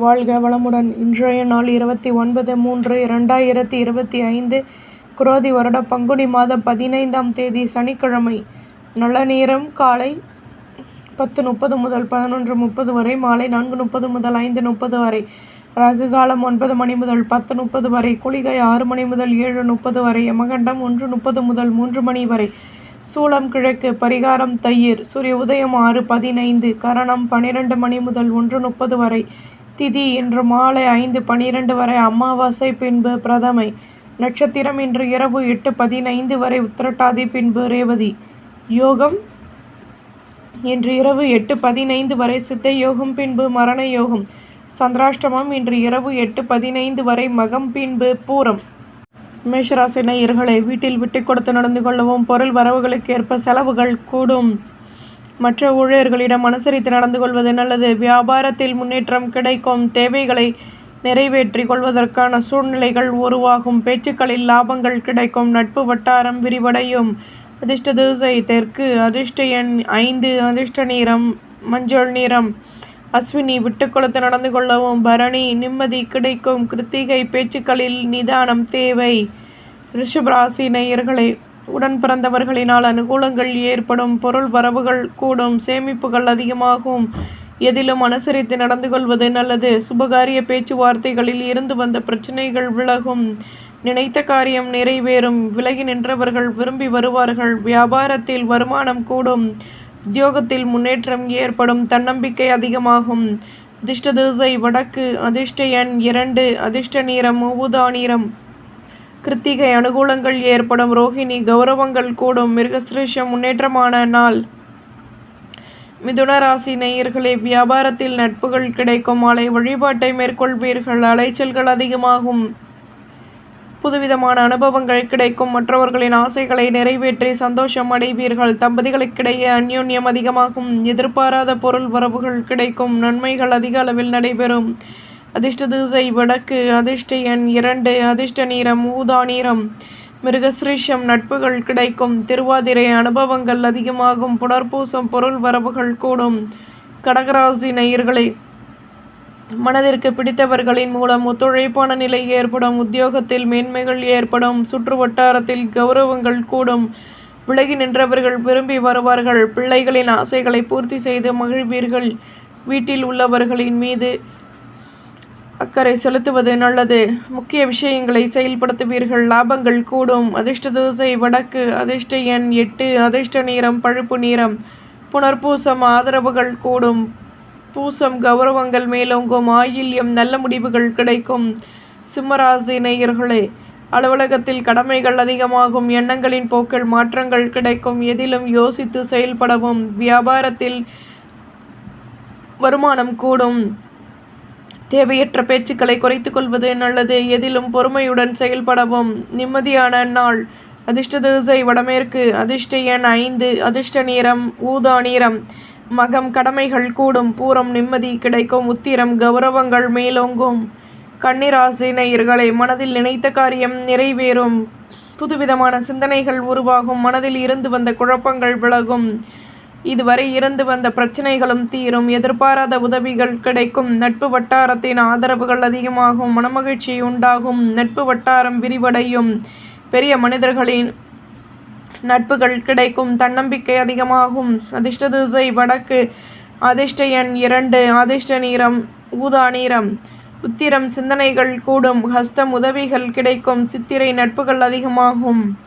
வாழ்க வளமுடன். இன்றைய நாள் இருபத்தி ஒன்பது மூன்று இரண்டாயிரத்தி இருபத்தி ஐந்து. குரோதி வருட பங்குனி மாதம் பதினைந்தாம் தேதி சனிக்கிழமை. நல்ல நேரம் காலை பத்து முப்பது முதல் பதினொன்று முப்பது வரை மாலை நான்கு முப்பது முதல் ஐந்து முப்பது வரை ரகு காலம் ஒன்பது மணி முதல் பத்து முப்பது வரை குளிகை ஆறு மணி முதல் ஏழு முப்பது வரை யமகண்டம் ஒன்று முப்பது முதல் மூன்று மணி வரை. சூளம் கிழக்கு பரிகாரம் தயிர். சூரிய உதயம் ஆறு பதினைந்து கரணம் பன்னிரண்டு மணி முதல் ஒன்று முப்பது வரை திதி இன்று மாலை ஐந்து பனிரெண்டு வரை அமாவாசை பின்பு பிரதமை. நட்சத்திரம் இன்று இரவு எட்டு பதினைந்து வரை உத்திரட்டாதி பின்பு ரேவதி. யோகம் இன்று இரவு எட்டு பதினைந்து வரை சித்த யோகம் பின்பு மரண யோகம் சந்திராஷ்டமம் இன்று இரவு எட்டு பதினைந்து வரை மகம் பின்பு பூரம். மேஷராசி நேயர்களை வீட்டில் விட்டு கொடுத்து நடந்து கொள்ளவும் பொருள் வரவுகளுக்கு ஏற்ப செலவுகள் கூடும். மற்ற ஊழியர்களிடம் அனுசரித்து நடந்து கொள்வது நல்லது. வியாபாரத்தில் முன்னேற்றம் கிடைக்கும். தேவைகளை நிறைவேற்றி கொள்வதற்கான சூழ்நிலைகள் உருவாகும். பேச்சுக்களில் லாபங்கள் கிடைக்கும். நட்பு வட்டாரம் விரிவடையும். அதிர்ஷ்ட திசை தெற்கு. அதிர்ஷ்ட எண் ஐந்து. அதிர்ஷ்ட நிறம் மஞ்சள் நிறம். அஸ்வினி விட்டு நடந்து கொள்ளவும். பரணி நிம்மதி கிடைக்கும். கிருத்திகை பேச்சுக்களில் நிதானம் தேவை. ரிஷபராசி நேயர்களை உடன் பிறந்தவர்களினால் அனுகூலங்கள் ஏற்படும் பொருள் வரவுகள் கூடும் சேமிப்புகள் அதிகமாகும். எதிலும் அனுசரித்து நடந்து கொள்வது நல்லது. சுபகாரிய பேச்சுவார்த்தைகளில் இருந்து வந்த பிரச்சனைகள் விலகும். நினைத்த காரியம் நிறைவேறும். விலகி நின்றவர்கள் விரும்பி வருவார்கள். வியாபாரத்தில் வருமானம் கூடும். உத்தியோகத்தில் முன்னேற்றம் ஏற்படும். தன்னம்பிக்கை அதிகமாகும். அதிர்ஷ்ட தூசை வடக்கு அதிர்ஷ்ட எண் இரண்டு அதிர்ஷ்ட நீரம் ஊதா நீரம். கிருத்திகை அனுகூலங்கள் ஏற்படும். ரோஹிணி கௌரவங்கள் கூடும். மிருகசிரேஷம் முன்னேற்றமான நாள். மிதுன ராசி நேயர்களே வியாபாரத்தில் நட்புகள் கிடைக்கும். மாலை வழிபாட்டை மேற்கொள்வீர்கள். அலைச்சல்கள் அதிகமாகும். புதுவிதமான அனுபவங்கள் கிடைக்கும். மற்றவர்களின் ஆசைகளை நிறைவேற்றி சந்தோஷம் அடைவீர்கள். தம்பதிகளுக்கிடையே அந்யோன்யம் அதிகமாகும். எதிர்பாராத பொருள் வரவுகள் கிடைக்கும். நன்மைகள் அதிக அளவில் நடைபெறும். அதிர்ஷ்ட திசை வடக்கு அதிர்ஷ்ட எண் இரண்டு அதிர்ஷ்ட நீரம் ஊதா நீரம் மிருகசிரீஷம் நட்புகள் கிடைக்கும். திருவாதிரை அனுபவங்கள் அதிகமாகும். புனர்பூசம் பொருள் வரவுகள் கூடும். கடகராசி நேயர்களே மனதிற்கு பிடித்தவர்களின் மூலம் ஒத்துழைப்பான நிலை ஏற்படும். உத்தியோகத்தில் மேன்மைகள் ஏற்படும். சுற்று வட்டாரத்தில் கௌரவங்கள் கூடும். விலகி நின்றவர்கள் விரும்பி வருவார்கள். பிள்ளைகளின் ஆசைகளை பூர்த்தி செய்து மகிழ்வீர்கள். வீட்டில் உள்ளவர்களின் மீது அக்கறை செலுத்துவது நல்லது. முக்கிய விஷயங்களை செயல்படுத்துவீர்கள். லாபங்கள் கூடும். அதிர்ஷ்ட தோசை வடக்கு அதிர்ஷ்ட எண் எட்டு அதிர்ஷ்ட நீரம் பழுப்பு நீரம் புனர்பூசம் ஆதரவுகள் கூடும். பூசம் கௌரவங்கள் மேலோங்கும். ஆயில்யம் நல்ல முடிவுகள் கிடைக்கும். சிம்மராசி நேயர்களே அலுவலகத்தில் கடமைகள் அதிகமாகும். எண்ணங்களின் போக்கில் மாற்றங்கள் கிடைக்கும். எதிலும் யோசித்து செயல்படவும். வியாபாரத்தில் வருமானம் கூடும். தேவையற்ற பேச்சுக்களை குறைத்துக் கொள்வது நல்லது. எதிலும் பொறுமையுடன் செயல்படவும். நிம்மதியான நாள். அதிர்ஷ்ட திசை வடமேற்கு. அதிர்ஷ்ட எண் ஐந்து. அதிர்ஷ்ட நிறம் ஊதா நிறம். மகம் கடமைகள் கூடும். பூரம் நிம்மதி கிடைக்கும். உத்திரம் கௌரவங்கள் மேலோங்கும். கன்னிராசி நேயர்களை மனதில் நினைத்த காரியம் நிறைவேறும். புதுவிதமான சிந்தனைகள் உருவாகும். மனதில் இருந்து வந்த குழப்பங்கள் விலகும். இதுவரை இருந்து வந்த பிரச்சனைகளும் தீரும். எதிர்பாராத உதவிகள் கிடைக்கும். நட்பு வட்டாரத்தின் ஆதரவுகள் அதிகமாகும். மனமகிழ்ச்சி உண்டாகும். நட்பு வட்டாரம் விரிவடையும். பெரிய மனிதர்களின் நட்புகள் கிடைக்கும். தன்னம்பிக்கை அதிகமாகும். அதிர்ஷ்ட திசை வடக்கு. அதிர்ஷ்ட எண் இரண்டு. அதிர்ஷ்ட நீரம் ஊதா நீரம் உத்திரம் சிந்தனைகள் கூடும். ஹஸ்தம் உதவிகள் கிடைக்கும். சித்திரை நட்புகள் அதிகமாகும்.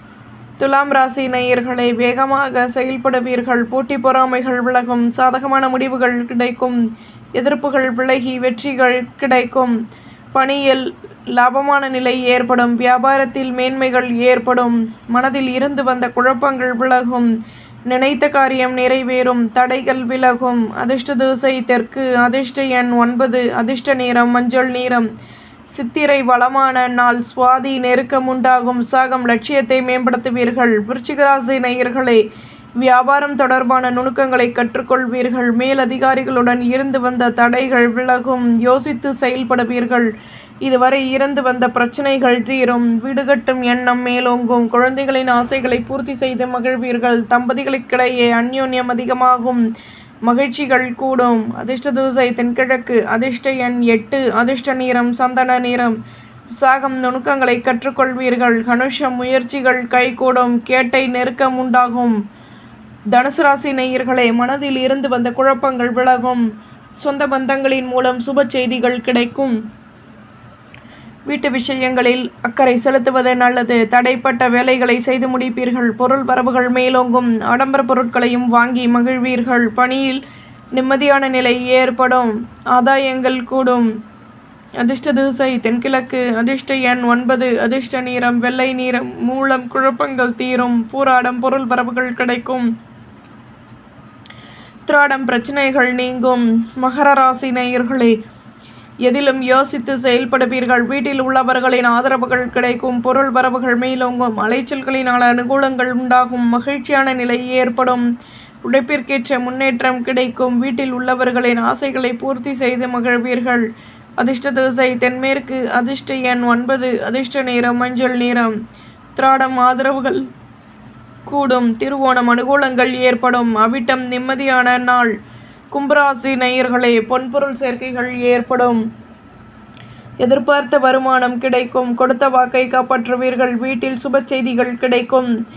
துலாம் ராசி நேயர்களை வேகமாக செயல்படுவீர்கள். போட்டி பொறாமைகள் விலகும். சாதகமான முடிவுகள் கிடைக்கும். எதிர்ப்புகள் விலகி வெற்றிகள் கிடைக்கும். பணியில் லாபமான நிலை ஏற்படும். வியாபாரத்தில் மேன்மைகள் ஏற்படும். மனதில் இருந்து வந்த குழப்பங்கள் விலகும். நினைத்த காரியம் நிறைவேறும். தடைகள் விலகும். அதிர்ஷ்ட திசை தெற்கு. அதிர்ஷ்ட எண் ஒன்பது. அதிர்ஷ்ட நேரம் மஞ்சள் நீரம். சித்திரை வளமான நாள் சுவாதி நெருக்கம் உண்டாகும். சாகம் லட்சியத்தை மேம்படுத்துவீர்கள். விருச்சிகராசி நேயர்களே வியாபாரம் தொடர்பான நுணுக்கங்களை கற்றுக்கொள்வீர்கள். மேலதிகாரிகளுடன் இருந்து வந்த தடைகள் விலகும். யோசித்து செயல்படுவீர்கள். இதுவரை இருந்து வந்த பிரச்சனைகள் தீரும். வீடுகட்டும் எண்ணம் மேலோங்கும். குழந்தைகளின் ஆசைகளை பூர்த்தி செய்து மகிழ்வீர்கள். தம்பதிகளுக்கிடையே அந்யோன்யம் அதிகமாகும். மகிழ்ச்சிகள் கூடும். அதிர்ஷ்ட தூசை தென்கிழக்கு. அதிர்ஷ்ட எண் எட்டு. அதிர்ஷ்ட நிறம் சந்தன நிறம். விசாகம் நுணுக்கங்களை கற்றுக்கொள்வீர்கள். கனுஷம் முயற்சிகள் கைகூடும். கேட்டை நெருக்கம் உண்டாகும். தனுசு ராசி நேயர்களே மனதில் இருந்து வந்த குழப்பங்கள் விலகும். சொந்த பந்தங்களின் மூலம் சுப செய்திகள் கிடைக்கும். வீட்டு விஷயங்களில் அக்கறை செலுத்துவது நல்லது. தடைப்பட்ட வேலைகளை செய்து முடிப்பீர்கள். பொருள் பரவுகள் மேலோங்கும். ஆடம்பர பொருட்களையும் வாங்கி மகிழ்வீர்கள். பணியில் நிம்மதியான நிலை ஏற்படும். ஆதாயங்கள் கூடும். அதிர்ஷ்ட திசை தென்கிழக்கு. அதிர்ஷ்ட எண் ஒன்பது. அதிர்ஷ்ட நீரம் வெள்ளை நீரம் மூலம் குழப்பங்கள் தீரும். பூராடம் பொருள் பரவுகள் கிடைக்கும். திராடம் பிரச்சனைகள் நீங்கும். மகர ராசி நேயர்களே எதிலும் யோசித்து செயல்படுவீர்கள். வீட்டில் உள்ளவர்களின் ஆதரவுகள் கிடைக்கும். பொருள் வரவுகள் மேலோங்கும். அலைச்சல்களினால் அனுகூலங்கள் உண்டாகும். மகிழ்ச்சியான நிலை ஏற்படும். உழைப்பிற்கேற்ற முன்னேற்றம் கிடைக்கும். வீட்டில் உள்ளவர்களின் ஆசைகளை பூர்த்தி செய்து மகிழ்வீர்கள். அதிர்ஷ்ட திசை தென்மேற்கு அதிர்ஷ்ட எண் ஒன்பது அதிர்ஷ்ட நிறம் மஞ்சள் நிறம் திராடம் ஆதரவுகள் கூடும். திருவோணம் அனுகூலங்கள் ஏற்படும். அவிட்டம் நிம்மதியான நாள். கும்பராசி நேயர்களே பொன்பொருள் சேர்க்கைகள் ஏற்படும். எதிர்பார்த்த வருமானம் கிடைக்கும். கொடுத்த வாக்கை காப்பாற்றுவீர்கள். வீட்டில் சுப செய்திகள் கிடைக்கும்.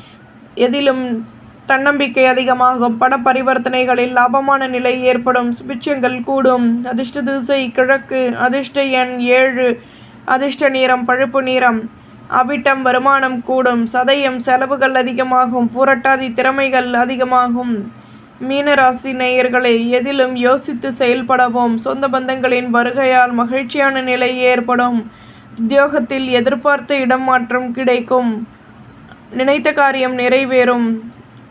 எதிலும் தன்னம்பிக்கை அதிகமாகும். பண பரிவர்த்தனைகளில் லாபமான நிலை ஏற்படும். சுபிட்சங்கள் கூடும். அதிர்ஷ்ட திசை கிழக்கு அதிர்ஷ்ட எண் ஏழு அதிர்ஷ்ட நிறம் பழுப்பு நிறம். அவிட்டம் வருமானம் கூடும். சதயம் செலவுகள் அதிகமாகும். பூரட்டாதி திறமைகள் அதிகமாகும். மீனராசி நேயர்களே எதிலும் யோசித்து செயல்படவும் சொந்த பந்தங்களின் வருகையால் மகிழ்ச்சியான நிலை ஏற்படும். உத்தியோகத்தில் எதிர்பார்த்த இடம் மாற்றம் கிடைக்கும். நினைத்த காரியம் நிறைவேறும்.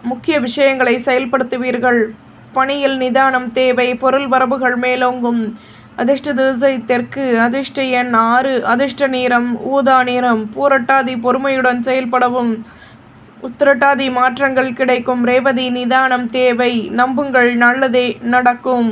முக்கிய விஷயங்களை செயல்படுத்துவீர்கள். பணியில் நிதானம் தேவை பொருள் வரவுகள் மேலோங்கும். அதிர்ஷ்ட திசை தெற்கு அதிர்ஷ்ட எண் ஆறு அதிர்ஷ்ட நிறம் ஊதா நிறம் பூரட்டாதி பொறுமையுடன் செயல்படவும். உத்திரட்டாதி மாற்றங்கள் கிடைக்கும். ரேவதி நிதானம் தேவை. நம்புங்கள் நல்லதே நடக்கும்.